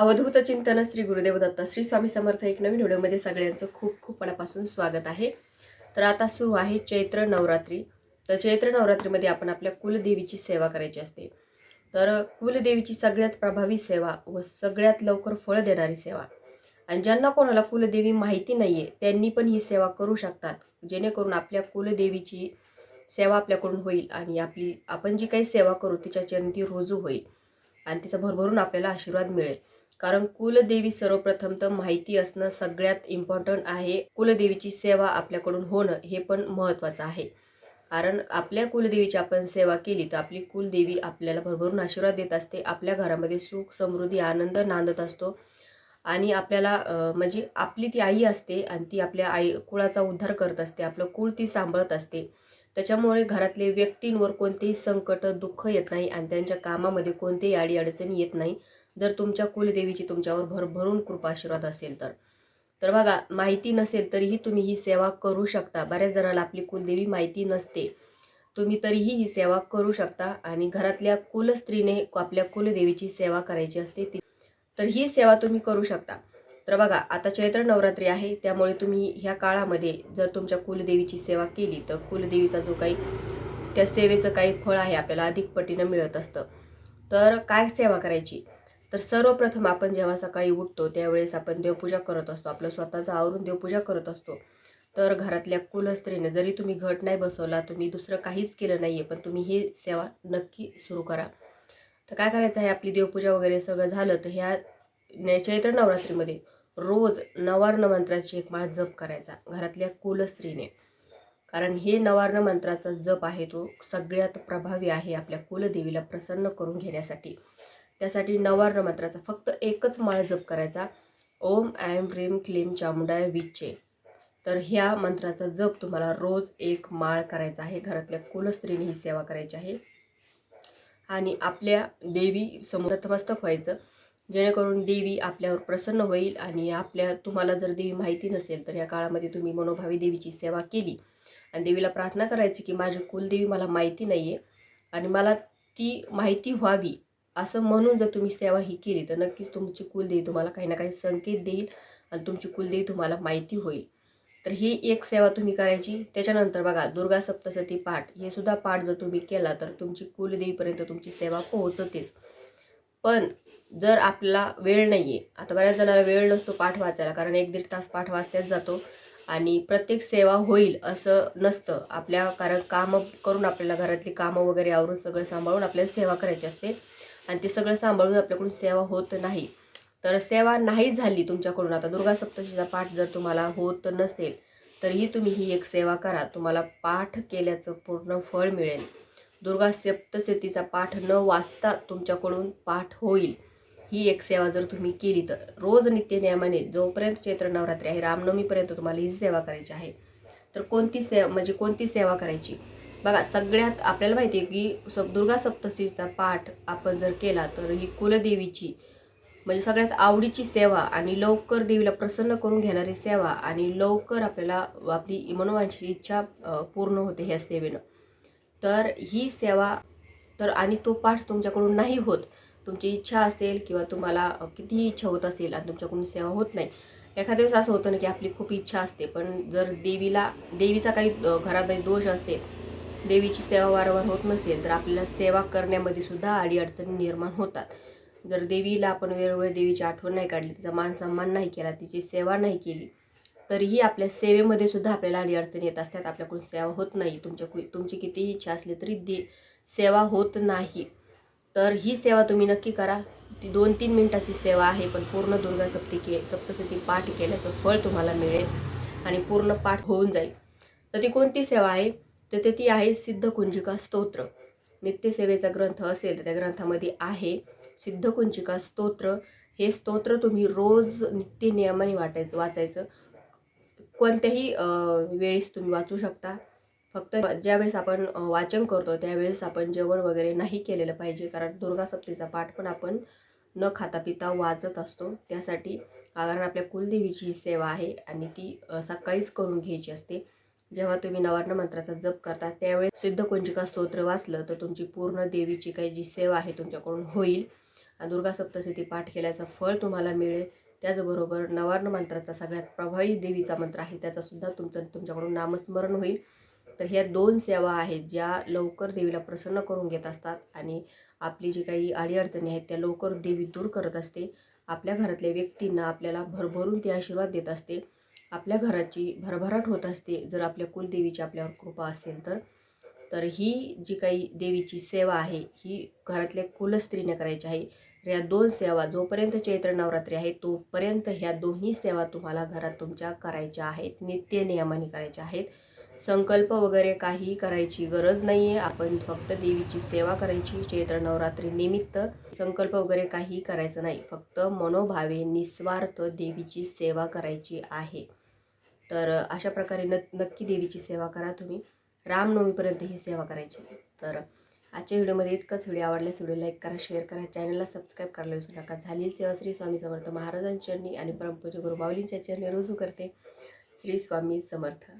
अवधूत चिंतन श्री गुरुदेव दत्ता श्री स्वामी समर्थ एक नवीन व्हिडिओमध्ये सगळ्यांचं खूप खूप मनापासून स्वागत आहे. तर आता सुरू आहे चैत्र नवरात्री. तर चैत्र नवरात्रीमध्ये आपण आपल्या कुलदेवीची सेवा करायची असते. तर कुलदेवीची सगळ्यात प्रभावी सेवा व सगळ्यात लवकर फळ देणारी सेवा. आणि ज्यांना कोणाला कुलदेवी माहिती नाही आहे त्यांनी पण ही सेवा करू शकतात. जेणेकरून आपल्या कुलदेवीची सेवा आपल्याकडून होईल आणि आपली आपण जी काही सेवा करू तिच्या चरणी ती रुजू होईल. आणि तिचा भरभरून आपल्याला आशीर्वाद मिळेल. कारण कुलदेवी सर्वप्रथम तर माहिती असणं सगळ्यात इम्पॉर्टंट आहे. कुलदेवीची सेवा आपल्याकडून होणं हे पण महत्त्वाचं आहे. कारण आपल्या कुलदेवीची आपण सेवा केली तर आपली कुलदेवी आपल्याला भरभरून आशीर्वाद देत असते. आपल्या घरामध्ये सुख समृद्धी आनंद नांदत असतो. आणि आपल्याला म्हणजे आपली ती आई असते आणि ती आपल्या आई कुळाचा उद्धार करत असते. आपलं कुळ ती सांभाळत असते. त्याच्यामुळे घरातले व्यक्तींवर कोणतेही संकट दुःख येत नाही आणि त्यांच्या कामामध्ये कोणतेही अडी अडचणी येत नाही. जर तुमच्या कुलदेवीची तुमच्यावर भरभरून कृपा आशीर्वाद असेल तर. तर बघा माहिती नसेल तरीही तुम्ही ही सेवा करू शकता. बऱ्याच जणाला आपली कुलदेवी माहिती नसते. तुम्ही तरीही ही सेवा करू शकता आणि घरातल्या कुलस्त्रीने आपल्या कुलदेवीची सेवा करायची असते ती. तर ही सेवा तुम्ही करू शकता. तर बघा आता चैत्र नवरात्री आहे त्यामुळे तुम्ही ह्या काळामध्ये जर तुमच्या कुलदेवीची सेवा केली तर कुलदेवीचा जो काही त्या सेवेचं काही फळ आहे आपल्याला अधिक पटीनं मिळत असतं. तर काय सेवा करायची? तर सर्वप्रथम आपण जेव्हा सकाळी उठतो त्यावेळेस आपण देवपूजा करत असतो. आपलं स्वतःचं आवरून देवपूजा करत असतो. तर घरातल्या कुलस्त्रीने जरी तुम्ही घट नाही बसवला तुम्ही दुसरं काहीच केलं नाही आहे पण तुम्ही ही सेवा नक्की सुरू करा. तर काय करायचं? आहे आपली देवपूजा वगैरे सगळं झालं तर ह्या चैत्र नवरात्रीमध्ये रोज नवार्ण मंत्राची एक माळ जप करायचा घरातल्या कुलस्त्रीने. कारण हे नवार्ण मंत्राचा जप आहे तो सगळ्यात प्रभावी आहे आपल्या कुलदेवीला प्रसन्न करून घेण्यासाठी. त्यासाठी नवार्ण मंत्राचा फक्त एकच माळ जप करायचा. ओम ॲम ह्रीम क्लीम चामुंडाय विचे तर ह्या मंत्राचा जप तुम्हाला रोज एक माळ करायचा आहे. घरातल्या कुलस्त्रीने ही सेवा करायची आहे. आणि आपल्या देवी समोर नतमस्तक व्हायचं. जेणेकरून देवी आपल्यावर प्रसन्न होईल आणि आपल्या तुम्हाला जर देवी माहिती नसेल तर या काळामध्ये तुम्ही मनोभावी देवीची सेवा केली. आणि देवीला प्रार्थना करायची की माझी कुलदेवी मला माहिती नाही आहे आणि मला ती माहिती व्हावी. असं म्हणून जर तुम्ही सेवा ही केली तर नक्कीच तुमची कुलदेवी तुम्हाला काही ना काही संकेत देईल आणि तुमची कुलदेवी तुम्हाला माहिती होईल. तर ही एक सेवा तुम्ही करायची. त्याच्यानंतर बघा दुर्गा सप्तशती पाठ हे सुद्धा पाठ जर तुम्ही केला तर तुमची कुलदेवीपर्यंत तुमची सेवा पोहोचतेच. पण जर आपला वेळ नाही आहे आता बऱ्याच जणांना वेळ नसतो पाठ वाचायला कारण एक दीड तास पाठ वाचल्याच जातो आणि प्रत्येक सेवा होईल असं नसतं. आपल्या कारण कामं करून आपल्याला घरातली कामं वगैरे आवरून सगळं सांभाळून आपल्याला सेवा करायची असते. आणि ते सगळं सांभाळून आपल्याकडून सेवा होत नाही. तर सेवा नाही झाली तुमच्याकडून आता दुर्गा सप्तशीचा पाठ जर तुम्हाला होत नसेल तरीही तुम्ही ही एक सेवा करा. तुम्हाला पाठ केल्याचं पूर्ण फळ मिळेल. दुर्गा सप्तशतीचा पाठ न वाचता तुमच्याकडून पाठ होईल. ही एक सेवा जर तुम्ही केली तर. रोज नित्यनियमाने जोपर्यंत चैत्र नवरात्री आहे रामनवमीपर्यंत तुम्हाला ही सेवा करायची आहे. तर कोणती सेवा म्हणजे कोणती सेवा करायची? बघा सगळ्यात आपल्याला माहिती आहे की सप दुर्गा सप्तशीचा पाठ आपण जर केला तर ही कुलदेवीची म्हणजे सगळ्यात आवडीची सेवा आणि लवकर देवीला प्रसन्न करून घेणारी सेवा आणि लवकर आपल्याला आपली मनोवांची इच्छा पूर्ण होते ह्या सेवेनं. तर ही सेवा तर आणि तो पाठ तुमच्याकडून नाही होत. तुमची इच्छा असेल किंवा तुम्हाला कितीही इच्छा होत असेल आणि तुमच्याकडून सेवा होत नाही. एखाद्या वेळेस असं होतं ना की आपली खूप इच्छा असते पण जर देवीला देवीचा काही घरात काही दोष असेल देवीची सेवा वारंवार होत नसेल तर आपल्याला सेवा करण्यामध्ये सुद्धा अडीअडचणी निर्माण होतात. जर देवीला आपण वेळोवेळी देवीची आठवण नाही काढली तिचा मान सन्मान नाही केला तिची सेवा नाही केली तरीही आपल्या सेवेमध्ये सुद्धा आपल्याला अडीअडचणी येत असतात. आपल्याकडून सेवा होत नाही. तुमच्या कु- तुमची कितीही इच्छा असली तरी दे सेवा होत नाही. तर ही सेवा तुम्ही नक्की करा. ती दोन तीन मिनटाची सेवा आहे पण पूर्ण दुर्गा सप्ती के सप्तशती पाठ केल्याचं फळ तुम्हाला मिळेल आणि पूर्ण पाठ होऊन जाईल. तर ती कोणती सेवा आहे? तर ते ती आहे सिद्धकुंजिका स्तोत्र. नित्यसेवेचा ग्रंथ असेल तर त्या ग्रंथामध्ये आहे सिद्धकुंजिका स्तोत्र. हे स्तोत्र तुम्ही रोज नित्य नियमाने वाटायचं वाचायचं. कोणत्याही वेळेस तुम्ही वाचू शकता. फक्त ज्यावेळेस आपण वाचन करतो त्यावेळेस आपण जेवण वगैरे नाही केलेलं पाहिजे. कारण दुर्गा सप्तीचा पाठ पण आपण न खाता पिता वाचत असतो. त्यासाठी कारण आपल्या कुलदेवीची ही सेवा आहे आणि ती सकाळीच करून घ्यायची असते. जेव्हा तुम्ही नवार्ण मंत्राचा जप करता त्यावेळेस सिद्धकुंजिका स्तोत्र वाचलं तर तुमची पूर्ण देवीची काही जी सेवा आहे तुमच्याकडून होईल. दुर्गा सप्तशती पाठ केल्याचं फळ तुम्हाला मिळेल. त्याचबरोबर नवार्ण मंत्राचा सगळ्यात प्रभावी देवीचा मंत्र आहे त्याचा सुद्धा तुमचं तुमच्याकडून नामस्मरण होईल. तर ह्या दोन सेवा आहेत ज्या लवकर देवीला प्रसन्न करून घेत असतात आणि आपली जी काही अडीअडचणी आहेत त्या लवकर देवी दूर करत असते. आपल्या घरातल्या व्यक्तींना आपल्याला भरभरून ती आशीर्वाद देत असते. आपल्या घराची भरभराट होत असते. जर आपल्या कुलदेवीची आपल्यावर कृपा असेल तर तर ही जी काही देवीची सेवा आहे ही घरातल्या कुलस्त्रीने करायची आहे. तर या दोन सेवा जोपर्यंत चैत्र नवरात्री आहे तोपर्यंत ह्या दोन्ही सेवा तुम्हाला घरात तुमच्या करायच्या आहेत. नित्य नियमाने करायच्या आहेत. संकल्प वगैरे काही करायची गरज नाही आहे आपण फक्त देवीची सेवा करायची चैत्र नवरात्री निमित्त. संकल्प वगैरे काही करायचं नाही. फक्त मनोभावे निस्वार्थ देवीची सेवा करायची आहे. तर अशा प्रकारे न नक्की देवीची सेवा करा तुम्ही. रामनवमीपर्यंत ही सेवा करायची. तर आजच्या व्हिडिओमध्ये इतकंच. व्हिडिओ आवडल्यास व्हिडिओ लाईक करा शेअर करा चॅनलला सबस्क्राईब करायला विसरू नका. झाली सेवा श्री स्वामी समर्थ महाराजांच्या चरणी आणि परमपूज्य गुरुमाऊलींच्या चरणी रुजू करते. श्री स्वामी समर्थ.